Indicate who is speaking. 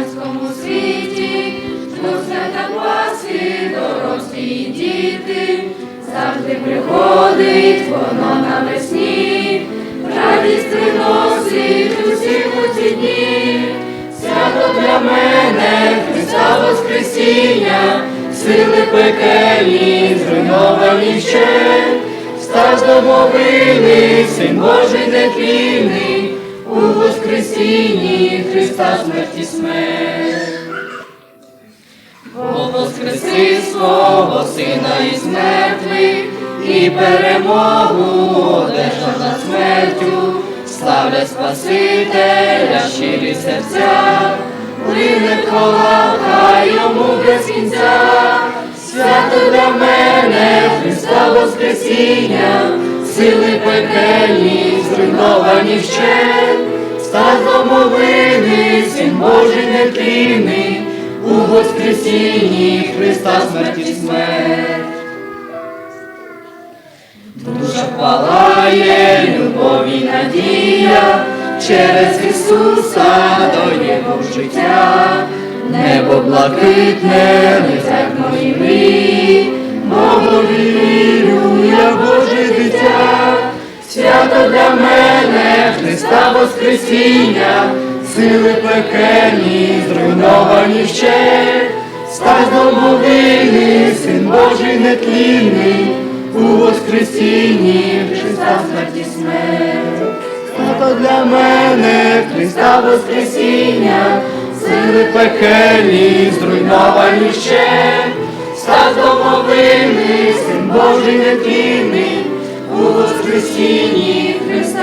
Speaker 1: християнському світі, ждуться та пасхи, дорослі діти, завжди приходить воно навесні, радість приносить усім у ці дні, свято для мене, Христа Воскресіння, сили пекельні, зруйновані ще, стаж домовини, син Божий нетлінний, у Воскресінні Христа смерті смерть. Бо воскреси свого сина із мертвих, і перемогу одержав над смертю, славлять Спасителя, щирі серця, плине хвала, йому без кінця, свято для мене, Христа Воскресіння, сили пекельні, зруйновані вщент, став домовини, син Божий нетлінний, у Воскресінні Христа смерті смерть. Душа палає, любові надія, через Ісуса до Його життя, небо блакитне, летять мої мрії, Богу вірю, я Боже дитя, свято для мене, Христа Воскресіння, сили пекельні, зруйновані ще, став з домовини, Син Божий нетлінний, у Воскресінні Христа смерті смерть. Свято для мене, Христа Воскресіння, сили пекельні, зруйновані ще, став з домовини, Син Божий нетлінний, у Воскресінні Христа.